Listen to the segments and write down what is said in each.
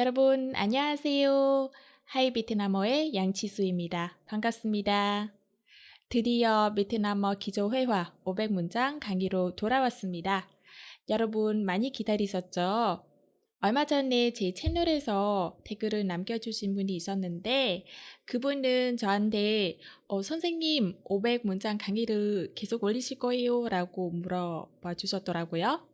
여러분, 안녕하세요. 하이 베트남어의 양치수입니다. 반갑습니다. 드디어 베트남어 기조회화 500문장 강의로 돌아왔습니다. 여러분, 많이 기다리셨죠? 얼마 전에 제 채널에서 댓글을 남겨주신 분이 있었는데, 그분은 저한테, 어, 선생님, 500문장 강의를 계속 올리실 거예요? 라고 물어봐 주셨더라고요.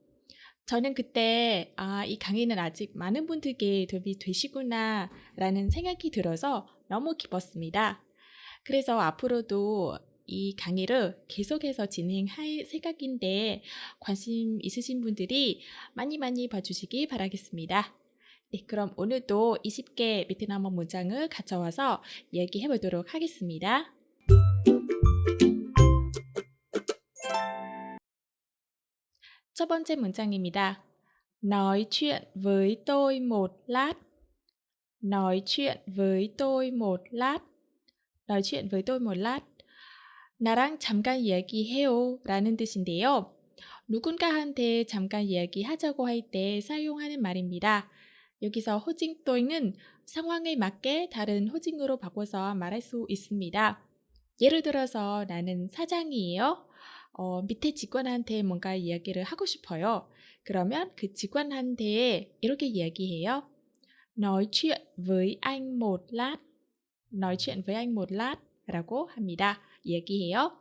저는 그때, 아, 이 강의는 아직 많은 분들께 도움이 되시구나, 라는 생각이 들어서 너무 기뻤습니다. 그래서 앞으로도 이 강의를 계속해서 진행할 생각인데 관심 있으신 분들이 많이 많이 봐주시기 바라겠습니다. 네, 그럼 오늘도 20개 베트남어 문장을 가져와서 얘기해 보도록 하겠습니다. 첫 번째 문장입니다. Nói chuyện với tôi một lát. Nói chuyện với tôi một lát. Nói chuyện với tôi một lát. 나랑 잠깐 얘기해요 라는 뜻인데요. 누군가한테 잠깐 얘기하자고 할 때 사용하는 말입니다. 여기서 호칭 또이는 상황에 맞게 다른 호칭으로 바꿔서 말할 수 있습니다. 예를 들어서 나는 사장이에요. 어, 밑에 직원한테 뭔가 이야기를 하고 싶어요. 그러면 그 직원한테 이렇게 이야기해요. Nói chuyện với anh một lát. Nói chuyện với anh một lát 라고 합니다. 얘기해요.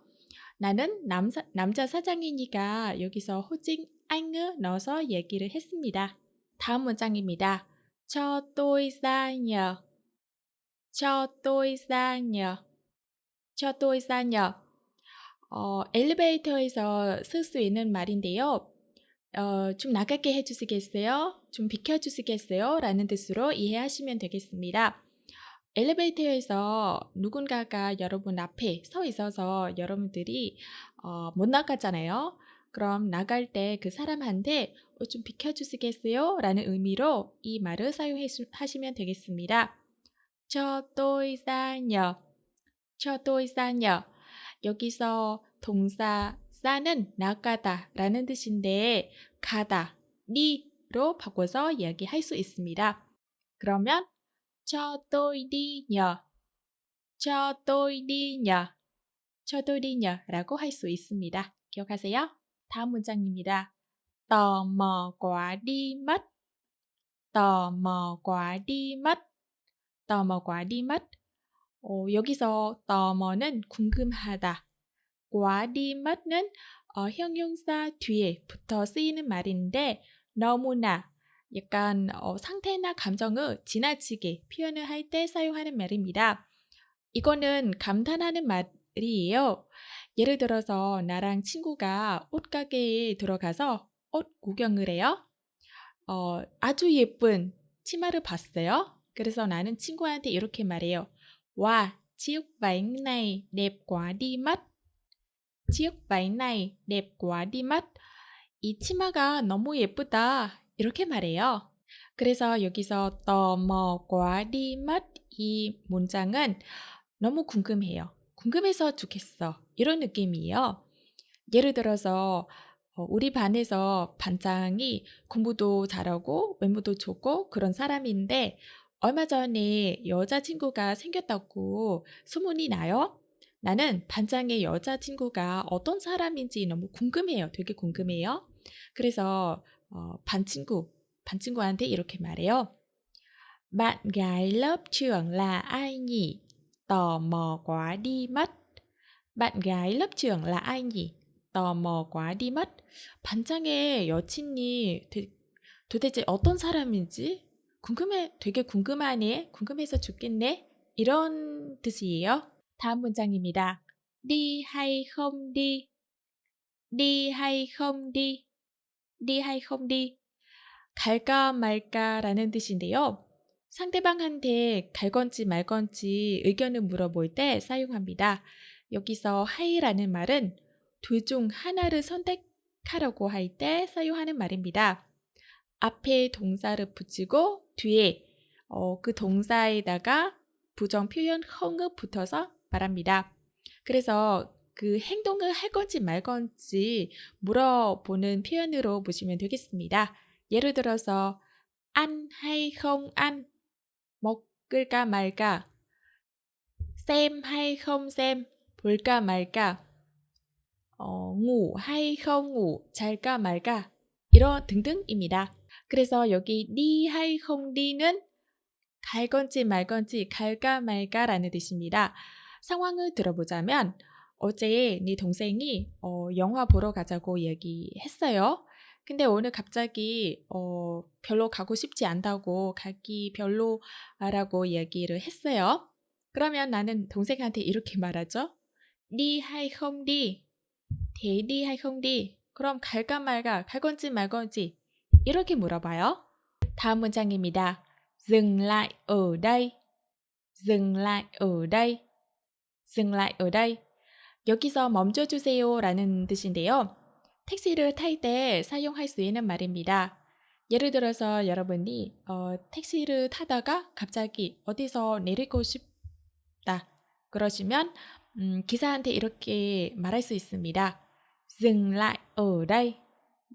나는 남사, 남자 사장이니까 여기서 호칭 anh 넣어서 얘기를 했습니다. 다음 문장입니다. cho tôi ra nhờ. cho tôi ra nhờ. cho tôi ra nhờ. 어, 엘리베이터에서 쓸 수 있는 말인데요. 어, 좀 나가게 해주시겠어요? 좀 비켜주시겠어요? 라는 뜻으로 이해하시면 되겠습니다. 엘리베이터에서 누군가가 여러분 앞에 서 있어서 여러분들이 어, 못 나가잖아요. 그럼 나갈 때 그 사람한테 어, 좀 비켜주시겠어요? 라는 의미로 이 말을 사용하시면 되겠습니다. 저 ra nhờ. 저 ra nhờ. 여기서 동사 싸는 나가다 라는 뜻인데 가다, 니로 바꿔서 이야기할 수 있습니다. 그러면 cho tôi đi nhờ. cho tôi đi nhờ. cho tôi đi nhờ 라고 할 수 있습니다. 기억하세요? 다음 문장입니다. quá đi mất. quá đi mất. quá đi mất. 어, 여기서 mò는 궁금하다. quá đi mất 는 어, 형용사 뒤에 붙어 쓰이는 말인데 너무나 약간 어, 상태나 감정을 지나치게 표현을 할 때 사용하는 말입니다. 이거는 감탄하는 말이에요. 예를 들어서 나랑 친구가 옷가게에 들어가서 옷 구경을 해요. 어, 아주 예쁜 치마를 봤어요. 그래서 나는 친구한테 이렇게 말해요. 와, chiếc váy này đẹp quá đi mất. chiếc váy này đẹp quá đi mất. 이 치마가 너무 예쁘다. 이렇게 말해요. 그래서 여기서 너무 과디 맛이 문장은 너무 궁금해요. 궁금해서 죽겠어. 이런 느낌이에요. 예를 들어서 우리 반에서 반장이 공부도 잘하고 외모도 좋고 그런 사람인데 얼마 전에 여자친구가 생겼다고 소문이 나요. 나는 반장의 여자친구가 어떤 사람인지 너무 궁금해요. 되게 궁금해요. 그래서 어, 반 친구, 반 친구한테 이렇게 말해요. Bạn gái lớp trưởng là ai nhỉ? Tò mò quá đi mất. Bạn gái lớp trưởng là ai nhỉ? tò mò quá đi mất. 반장의 여친이 되, 도대체 어떤 사람인지 궁금해, 되게 궁금하네, 궁금해서 죽겠네. 이런 뜻이에요. 다음 문장입니다. đi hay không đi? đi hay không đi? đi hay không đi? 갈까 말까라는 뜻인데요. 상대방한테 갈 건지 말 건지 의견을 물어볼 때 사용합니다. 여기서 hay라는 말은 둘 중 하나를 선택하려고 할 때 사용하는 말입니다. 앞에 동사를 붙이고 뒤에 어, 그 동사에다가 부정 표현 헝을 붙어서 말합니다. 그래서 그 행동을 할 건지 말 건지 물어보는 표현으로 보시면 되겠습니다. 예를 들어서 ăn hay không 먹을까 말까, xem hay 볼까 말까, 어, ngủ hay 잘까 말까, 이런 등등입니다. 그래서 여기 hay không dí는 갈 건지 말 건지 갈까 말까라는 뜻입니다. 상황을 들어보자면 어제 네 동생이 어, 영화 보러 가자고 얘기했어요. 근데 오늘 갑자기 어, 별로 가고 싶지 않다고 가기 별로라고 얘기를 했어요. 그러면 나는 동생한테 이렇게 말하죠. đi? thế đi hay không đi? 그럼 갈까 말까, 갈 건지 말 건지 이렇게 물어봐요. 다음 문장입니다. dừng lại ở đây. dừng lại ở đây. dừng lại ở đây. 여기서 멈춰 주세요 라는 뜻인데요. 택시를 탈 때 사용할 수 있는 말입니다. 예를 들어서 여러분이 어, 택시를 타다가 갑자기 어디서 내리고 싶다. 그러시면 음, 기사한테 이렇게 말할 수 있습니다. dừng lại ở đây.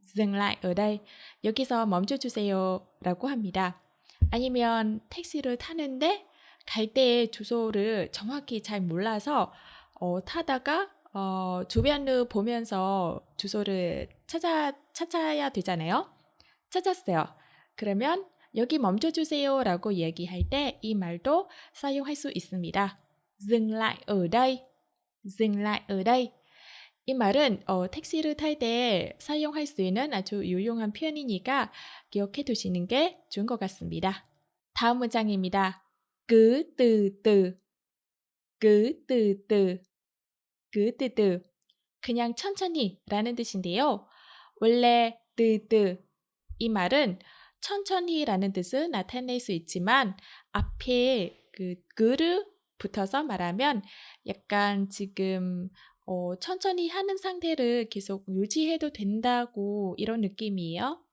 Dừng lại ở đây. 여기서 멈춰 주세요 라고 합니다. 아니면 택시를 타는데 갈 때 주소를 정확히 잘 몰라서 어, 타다가 어, 주변을 보면서 주소를 찾아, 찾아야 되잖아요. 찾았어요. 그러면 여기 멈춰 주세요 라고 얘기할 때 이 말도 사용할 수 있습니다. dừng lại ở đây. dừng lại ở đây. 이 말은 어, 택시를 탈 때 사용할 수 있는 아주 유용한 표현이니까 기억해 두시는 게 좋은 것 같습니다. 다음 문장입니다. cứ từ từ. cứ từ từ. cứ từ từ. 그냥 천천히 라는 뜻인데요. 원래 뜨 뜨 이 말은 천천히 라는 뜻을 나타낼 수 있지만 앞에 그 그를 붙어서 말하면 약간 지금 어, 천천히 하는 상태를 계속 유지해도 된다고 이런 느낌이에요.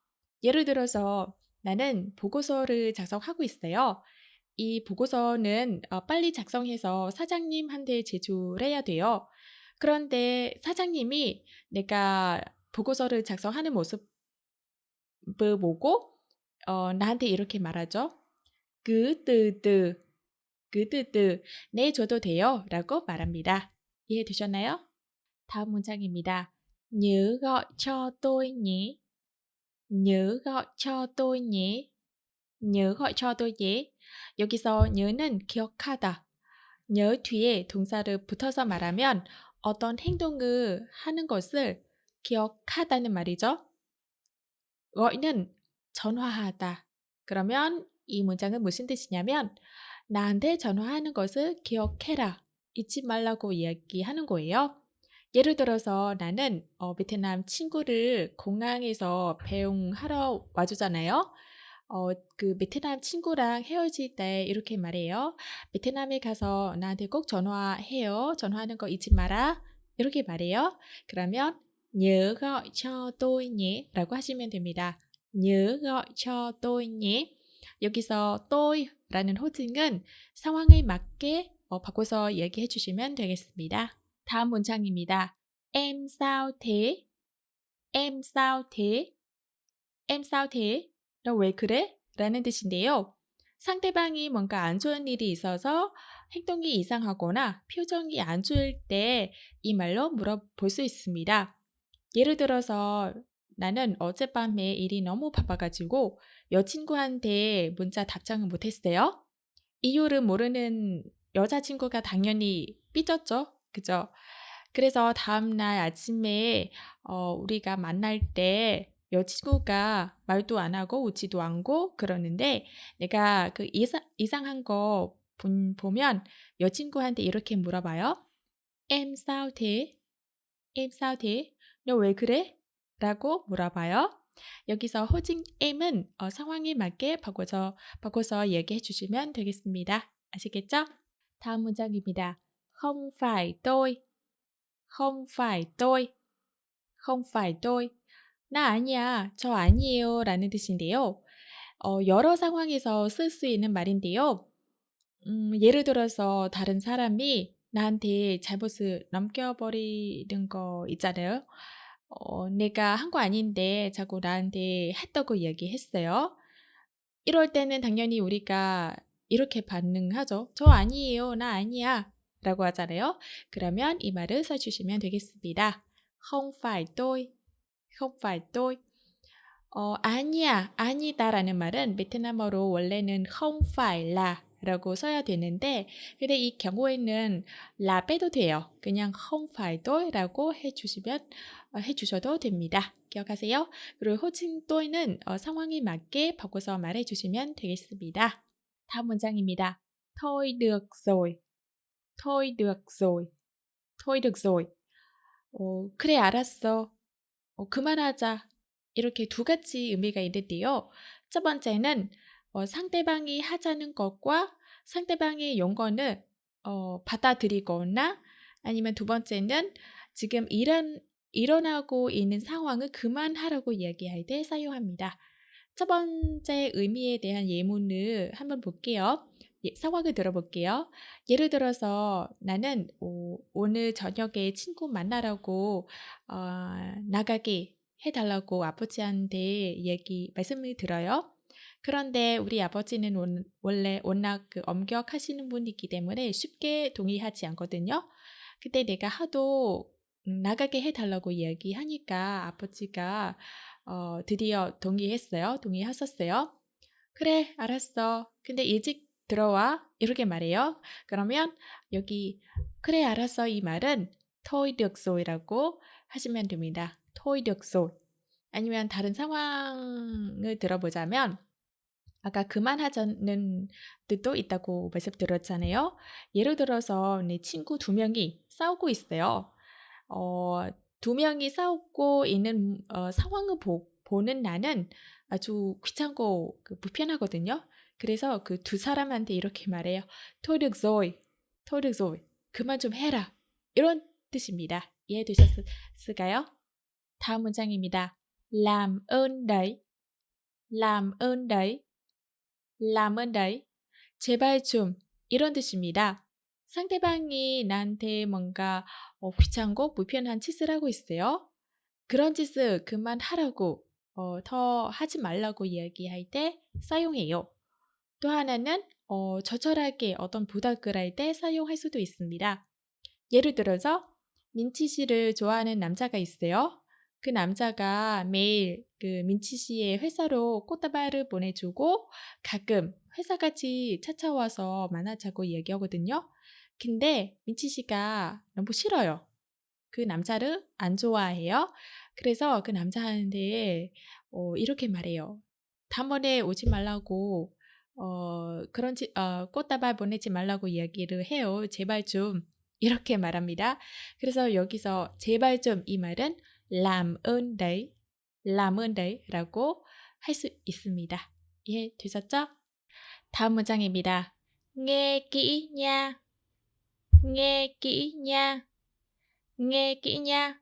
예를 들어서 나는 보고서를 작성하고 있어요. 이 보고서는 어, 빨리 작성해서 사장님한테 제출해야 돼요. 그런데 사장님이 내가 보고서를 작성하는 모습을 보고 어, 나한테 이렇게 말하죠. 그 뜨뜨 그 뜨뜨 내줘도 돼요 라고 말합니다. 이해되셨나요? 다음 문장입니다. nhớ gọi cho tôi nhé. nhớ. 여기서 nhớ 는 기억하다. nhớ 뒤에 동사를 붙어서 말하면 어떤 행동을 하는 것을 기억하다는 말이죠. gọi 는 전화하다. 그러면 이 문장은 무슨 뜻이냐면 나한테 전화하는 것을 기억해라. 잊지 말라고 이야기하는 거예요. 예를 들어서 나는 어, 베트남 친구를 공항에서 배웅하러 와주잖아요. 어, 그 베트남 친구랑 헤어질 때 이렇게 말해요. 베트남에 가서 나한테 꼭 전화해요. 전화하는 거 잊지 마라. 이렇게 말해요. 그러면 nhớ gọi cho tôi nhé 라고 하시면 됩니다. nhớ gọi cho tôi nhé 여기서 tôi 라는 호칭은 상황에 맞게 어, 바꿔서 얘기해 주시면 되겠습니다. 다음 문장입니다. Em sao thế? Em sao thế? Em sao thế? 너 왜 그래? 라는 뜻인데요. 상대방이 뭔가 안 좋은 일이 있어서 행동이 이상하거나 표정이 안 좋을 때 이 말로 물어볼 수 있습니다. 예를 들어서 나는 어젯밤에 일이 너무 바빠가지고 여친구한테 문자 답장을 못했어요. 이유를 모르는 여자친구가 당연히 삐졌죠. 그죠? 그래서 다음날 아침에 어, 우리가 만날 때 여친구가 말도 안 하고 웃지도 않고 그러는데 내가 그 이상, 이상한 거 본, 보면 여친구한테 이렇게 물어봐요. em sao thế? em sao thế? 너 왜 그래? 라고 물어봐요. 여기서 호칭 em은 어, 상황에 맞게 바꿔서, 바꿔서 얘기해 주시면 되겠습니다. 아시겠죠? 다음 문장입니다. không phải tôi. không phải tôi. không phải tôi. 나 아니야, 저 아니에요 라는 뜻인데요. 어, 여러 상황에서 쓸 수 있는 말인데요. 음, 예를 들어서 다른 사람이 나한테 잘못을 넘겨버리는 거 있잖아요. 어, 내가 한 거 아닌데 자꾸 나한테 했다고 이야기했어요. 이럴 때는 당연히 우리가 이렇게 반응하죠. 저 아니에요. 나 아니야. 라고 하잖아요. 그러면 이 말을 써주시면 되겠습니다. không phải tôi. 어, 아니야, 아니다라는 말은 베트남어로 원래는 không 라고 써야 되는데 근데 이 경우에는 라 빼도 돼요. 그냥 không phải tôi 라고 해주시면 어, 해주셔도 됩니다. 기억하세요. 그리고 호칭 또이는 어, 상황에 맞게 바꿔서 말해주시면 되겠습니다. 다음 문장입니다. Thôi được rồi. Thôi được rồi. Thôi được rồi. 어, 그래 알았어. 어, 그만하자. 이렇게 두 가지 의미가 있는데요. 첫 번째는 어, 상대방이 하자는 것과 상대방의 용건을 어, 받아들이거나 아니면 두 번째는 지금 일은 일어나고 있는 상황을 그만하라고 이야기할 때 사용합니다. 첫 번째 의미에 대한 예문을 한번 볼게요. 예, 상황을 들어볼게요. 예를 들어서 나는 오, 오늘 저녁에 친구 만나라고 어, 나가게 해달라고 아버지한테 얘기 말씀을 들어요. 그런데 우리 아버지는 원, 원래 워낙 그 엄격하시는 분이기 때문에 쉽게 동의하지 않거든요. 그때 내가 하도 나가게 해달라고 이야기하니까 아버지가 어, 드디어 동의했어요. 동의하셨어요. 그래, 알았어. 근데 일찍 들어와. 이렇게 말해요. 그러면 여기 그래, 알았어. 이 말은 토이득소이라고 하시면 됩니다. 토이득소. 아니면 다른 상황을 들어보자면 아까 그만하자는 뜻도 있다고 말씀드렸잖아요. 예를 들어서 내 친구 두 명이 싸우고 있어요. 어, 두 명이 싸우고 있는 어, 상황을 보, 보는 나는 아주 귀찮고 그 불편하거든요. 그래서 그 두 사람한테 이렇게 말해요. 토르조이, 토르조이, 그만 좀 해라. 이런 뜻입니다. 이해되셨을까요? 다음 문장입니다. làm ơn đấy, làm ơn đấy. 제발 좀 이런 뜻입니다. 상대방이 나한테 뭔가 어, 귀찮고 불편한 짓을 하고 있어요. 그런 짓을 그만하라고 어, 더 하지 말라고 이야기할 때 사용해요. 또 하나는 어, 저절하게 어떤 부탁을 할 때 사용할 수도 있습니다. 예를 들어서 민치 씨를 좋아하는 남자가 있어요. 그 남자가 매일 그 민치 씨의 회사로 꽃다발을 보내주고 가끔 회사 같이 찾아와서 만나자고 이야기하거든요. 근데 민치 씨가 너무 싫어요. 그 남자를 안 좋아해요. 그래서 그 남자한테 어, 이렇게 말해요. 다음번에 오지 말라고 어, 그런 지, 어, 꽃다발 보내지 말라고 이야기를 해요. 제발 좀 이렇게 말합니다. 그래서 여기서 제발 좀 이 말은 làm ơn đấy, làm ơn đấy 라고 할 수 있습니다. 이해 되셨죠? 다음 문장입니다. nghe. Nghe kỹ nha. nghe kỹ nha.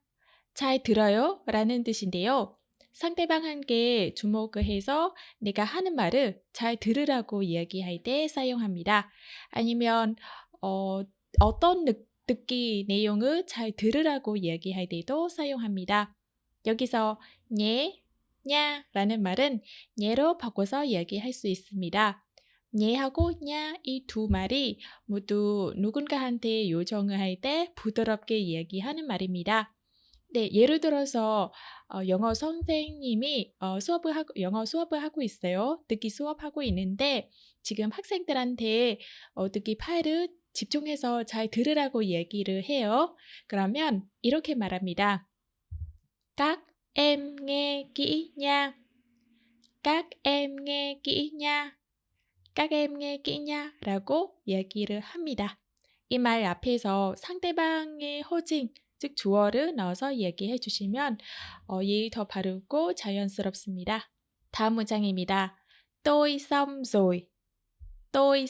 잘 들어요? 라는 뜻인데요. 상대방에게 주목을 해서 내가 하는 말을 잘 들으라고 이야기할 때 사용합니다. 아니면 어, 어떤 느, 듣기 내용을 잘 들으라고 이야기할 때도 사용합니다. 여기서 예, 냐 라는 말은 예로 바꿔서 이야기할 수 있습니다. 예하고 냐 이 두 말이 모두 누군가한테 요청을 할 때 부드럽게 이야기하는 말입니다. 네, 예를 들어서 어, 영어 선생님이 어, 수업을 하고 영어 수업을 하고 있어요. 듣기 수업하고 있는데 지금 학생들한테 어, 듣기 파일을 집중해서 잘 들으라고 얘기를 해요. 그러면 이렇게 말합니다. Các em nghe kỹ. Kỹ nha. 라고 얘기를 합니다. 이 말 앞에서 상대방의 호칭, 즉 주어를 넣어서 얘기해 주시면 어, 예의 더 바르고 자연스럽습니다. 다음 문장입니다. Tôi xong rồi. Tôi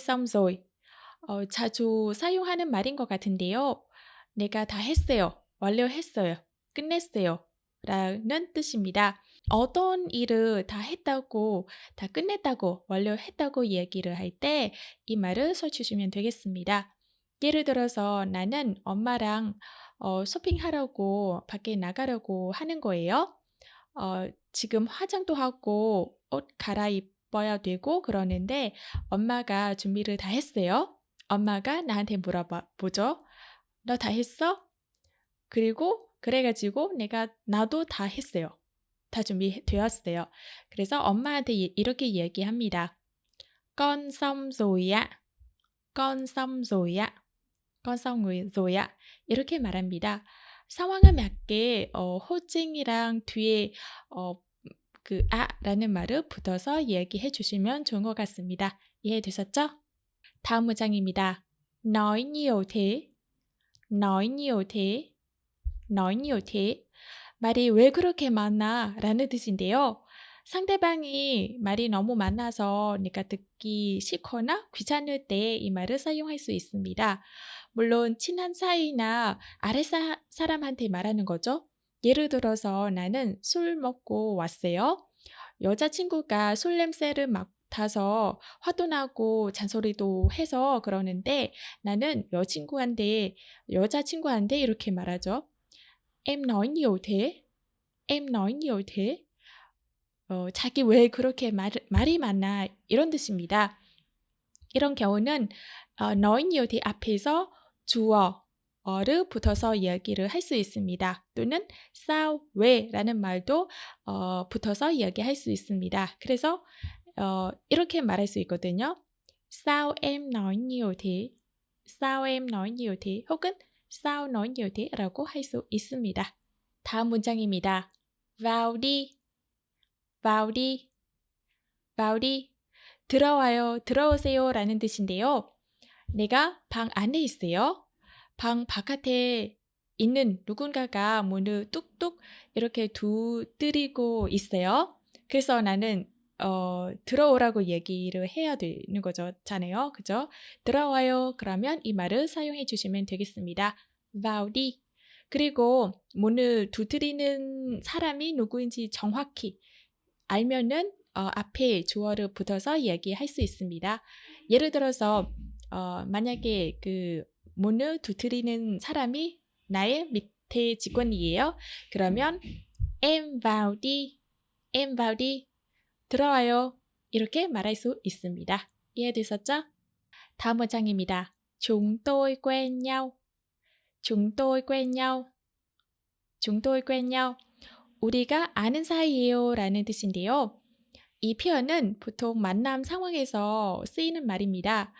xong rồi. 어, 자주 사용하는 말인 것 같은데요. 내가 다 했어요. 완료했어요. 끝냈어요. 라는 뜻입니다. 어떤 일을 다 했다고, 다 끝냈다고, 완료했다고 얘기를 할 때 이 말을 써주시면 되겠습니다. 예를 들어서 나는 엄마랑 어, 쇼핑하려고 밖에 나가려고 하는 거예요. 어, 지금 화장도 하고 옷 갈아입어야 되고 그러는데 엄마가 준비를 다 했어요. 엄마가 나한테 물어봐 보죠. 너 다 했어? 그리고 그래가지고 내가 나도 다 했어요. 다 준비되었어요. 그래서 엄마한테 이- 이렇게 얘기합니다. Con xong rồi ạ. Con. 이렇게 말합니다. 상황에 맞게 어, 호칭이랑 뒤에 어, 그 아라는 말을 붙어서 얘기해 주시면 좋은 것 같습니다. 이해되셨죠? 다음 문장입니다. nói nhiều thế. nói nhiều. 말이 왜 그렇게 많아? 라는 뜻인데요. 상대방이 말이 너무 많아서 내가 듣기 싫거나 귀찮을 때 이 말을 사용할 수 있습니다. 물론 친한 사이나 아래 사, 사람한테 말하는 거죠. 예를 들어서 나는 술 먹고 왔어요. 여자친구가 술 냄새를 맡아서 화도 나고 잔소리도 해서 그러는데 나는 여친구한테 여자친구한테 이렇게 말하죠. Em nói nhiều thế. Em nói nhiều thế. 어, 자기 왜 그렇게 말, 말이 많아 이런 뜻입니다. 이런 경우는 어, nói nhiều thế 앞에서 주어를 붙어서 이야기를 할 수 있습니다. 또는 sao, 왜라는 말도 어, 붙어서 이야기할 수 있습니다. 그래서 어, 이렇게 말할 수 있거든요. Sao em nói nhiều thế? Sao em nói nhiều thế? 혹은 sao nói nhiều thế? 라고 할 수 있습니다. 다음 문장입니다. vào đi, vào đi, vào đi. 들어와요, 들어오세요 라는 뜻인데요. 내가 방 안에 있어요. 방 바깥에 있는 누군가가 문을 뚝뚝 이렇게 두드리고 있어요. 그래서 나는 어, 들어오라고 얘기를 해야 되는 거죠. 잖아요. 그죠? 들어와요. 그러면 이 말을 사용해 주시면 되겠습니다. đi. 그리고 문을 두드리는 사람이 누구인지 정확히 알면은 어, 앞에 주어를 붙어서 얘기할 수 있습니다. 예를 들어서 어, 만약에 그 문을 두드리는 사람이 나의 밑에 직원이에요. 그러면 vào đi, 들어와요. 이렇게 말할 수 있습니다. 이해되셨죠? 다음 문장입니다. Chúng tôi quen nhau. Chúng. 우리가 아는 사이예요 라는 뜻인데요. 이 표현은 보통 만남 상황에서 쓰이는 말입니다.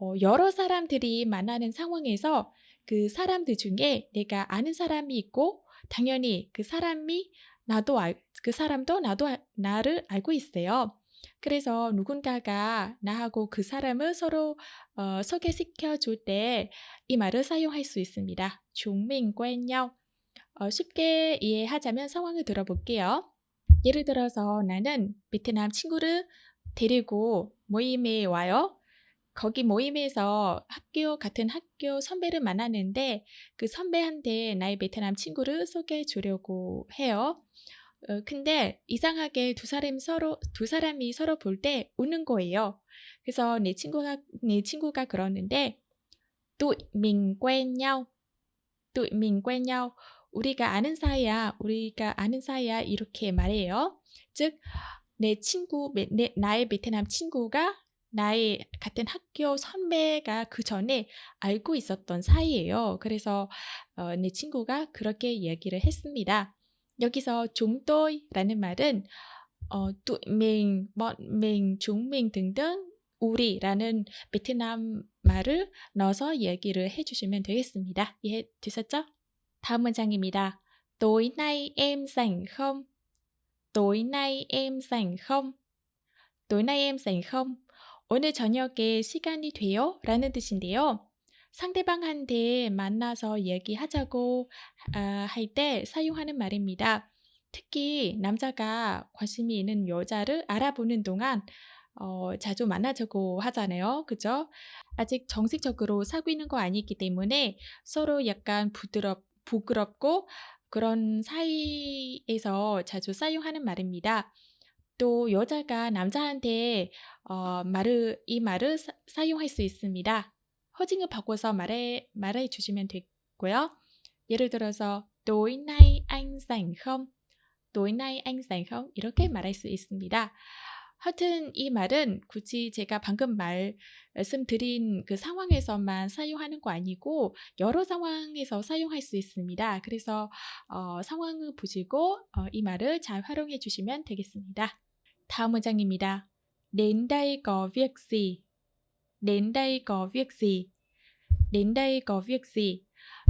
어, 여러 사람들이 만나는 상황에서 그 사람들 중에 내가 아는 사람이 있고 당연히 그 사람이 나도 알, 그 사람도 나도 아- 나를 알고 있어요. 그래서 누군가가 나하고 그 사람을 서로 어, 소개시켜 줄 때 이 말을 사용할 수 있습니다. 중민 quen nhau. 어, 쉽게 이해하자면 상황을 들어볼게요. 예를 들어서 나는 베트남 친구를 데리고 모임에 와요. 거기 모임에서 학교 같은 학교 선배를 만나는데 그 선배한테 나의 베트남 친구를 소개해 주려고 해요. 어, 근데 이상하게 두 사람이 서로 두 사람이 서로 볼 때 우는 거예요. 그래서 내 친구가 내 친구가 그러는데 nhau. 우리가 아는 사이야. 우리가 아는 사이야. 이렇게 말해요. 즉 내 친구, 내, 내- 나의 베트남 친구가 나의 같은 학교 선배가 그 전에 알고 있었던 사이예요. 그래서 어, 내 친구가 그렇게 얘기를 했습니다. 여기서 종또이라는 말은 어, tụi mình, 등등 우리라는 베트남 말을 넣어서 얘기를 해주시면 되겠습니다. 이해 되셨죠? 다음 문장입니다. tối nay em rảnh không? tối nay em rảnh không? tối nay em rảnh không? 오늘 저녁에 시간이 돼요? 라는 뜻인데요. 상대방한테 만나서 얘기하자고 아, 할때 사용하는 말입니다. 특히 남자가 관심이 있는 여자를 알아보는 동안 어, 자주 만나자고 하잖아요. 그죠? 아직 정식적으로 사귀는 거 아니기 때문에 서로 약간 부드럽, 부끄럽고 그런 사이에서 자주 사용하는 말입니다. 또 여자가 남자한테 어, 말을 이 말을 사, 사용할 수 있습니다. 허징을 바꿔서 말해 말해 주시면 되고요. 예를 들어서 không? tối nay anh rảnh không? 이렇게 말할 수 있습니다. 하여튼 이 말은 굳이 제가 방금 말씀드린 그 상황에서만 사용하는 거 아니고 여러 상황에서 사용할 수 있습니다. 그래서 어, 상황을 보시고 어, 이 말을 잘 활용해 주시면 되겠습니다. 다음 문장입니다. Đến đây có việc gì? Đến đây có?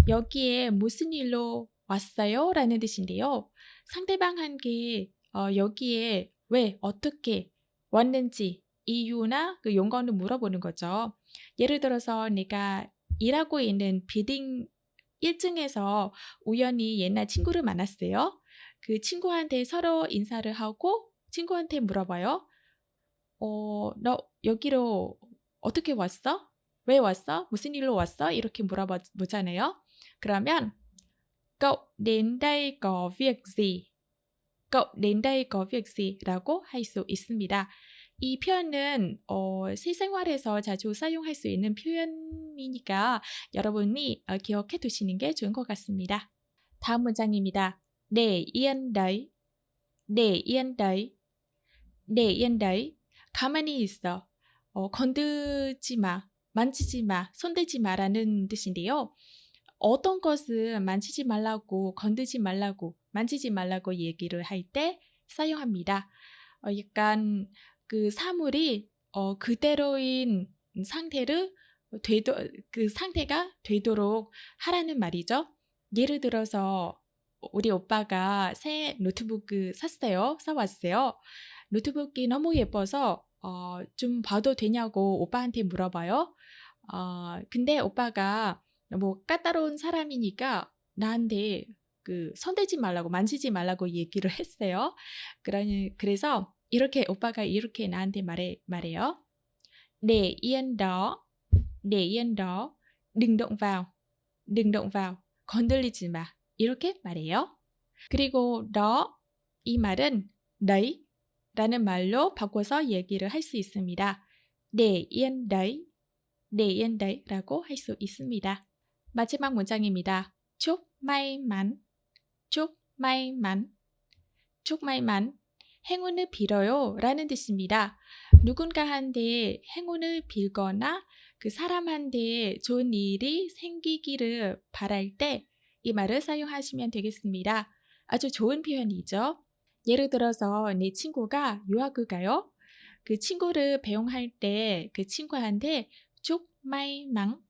여기에 무슨 일로 왔어요? 라는 뜻인데요. 상대방한테 어, 여기에 왜, 어떻게 왔는지 이유나 그 용건을 물어보는 거죠. 예를 들어서 내가 일하고 있는 비딩 1층에서 우연히 옛날 친구를 만났어요. 그 친구한테 서로 인사를 하고 친구한테 물어봐요. 어, 너 여기로 어떻게 왔어? 왜 왔어? 무슨 일로 왔어? 이렇게 물어보잖아요. 그러면 cậu đến đây có việc gì? cậu đến đây có việc gì? 라고 할 수 있습니다. 이 표현은 어, 실생활에서 자주 사용할 수 있는 표현이니까 여러분이 어, 기억해 두시는 게 좋은 것 같습니다. 다음 문장입니다. để yên đấy. để yên đấy. Để yên đấy. 가만히 있어. 어, 건드지 마. 만지지 마. 손대지 마라는 뜻인데요. 어떤 것을 만지지 말라고, 건드지 말라고, 만지지 말라고 얘기를 할 때 사용합니다. 어, 약간 그 사물이 어, 그대로인 상태를 되도, 그 상태가 되도록 하라는 말이죠. 예를 들어서 우리 오빠가 새 노트북 을 샀어요. 사왔어요. 노트북이 너무 예뻐서 어, 좀 봐도 되냐고 오빠한테 물어봐요. 어, 근데 오빠가 뭐 까다로운 사람이니까 나한테 그 손대지 말라고 만지지 말라고 얘기를 했어요. 그러니 그래서 이렇게 오빠가 이렇게 나한테 말해 말해요. Yên đó, để yên đó, đừng động vào, đừng vào, 건들리지 마. 이렇게 말해요. 그리고 너이 말은 đấy 라는 말로 바꿔서 얘기를 할 수 있습니다. để yên đấy, để yên đấy 라고 할 수 있습니다. 마지막 문장입니다. chúc may mắn, chúc may mắn. 행운을 빌어요 라는 뜻입니다. 누군가한테 행운을 빌거나 그 사람한테 좋은 일이 생기기를 바랄 때 이 말을 사용하시면 되겠습니다. 아주 좋은 표현이죠. 예를 들어서 내 친구가 유학을 가요. 그 친구를 배웅할 때 그 친구한테 쭉 마이망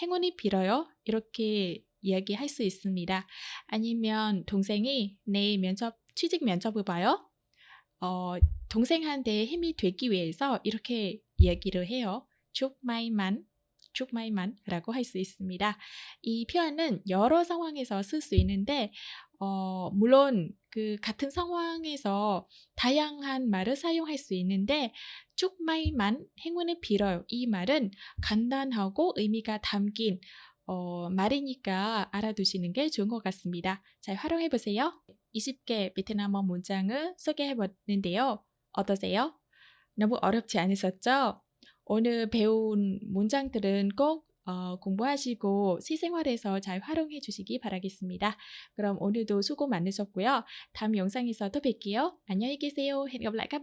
행운이 빌어요. 이렇게 이야기할 수 있습니다. 아니면 동생이 내 면접 취직 면접을 봐요. 어, 동생한테 힘이 되기 위해서 이렇게 이야기를 해요. 쭉 마이만 축마이만라고 할 수 있습니다. 이 표현은 여러 상황에서 쓸 수 있는데 어, 물론 그 같은 상황에서 다양한 말을 사용할 수 있는데 축마이만 행운을 빌어요. 이 말은 간단하고 의미가 담긴 어, 말이니까 알아두시는 게 좋은 것 같습니다. 잘 활용해 보세요. 20개 베트남어 문장을 소개해 봤는데요. 어떠세요? 너무 어렵지 않으셨죠? 오늘 배운 문장들은 꼭 어, 공부하시고 실생활에서 잘 활용해 주시기 바라겠습니다. 그럼 오늘도 수고 많으셨고요. 다음 영상에서 또 뵐게요. 안녕히 계세요. hẹn gặp lại các.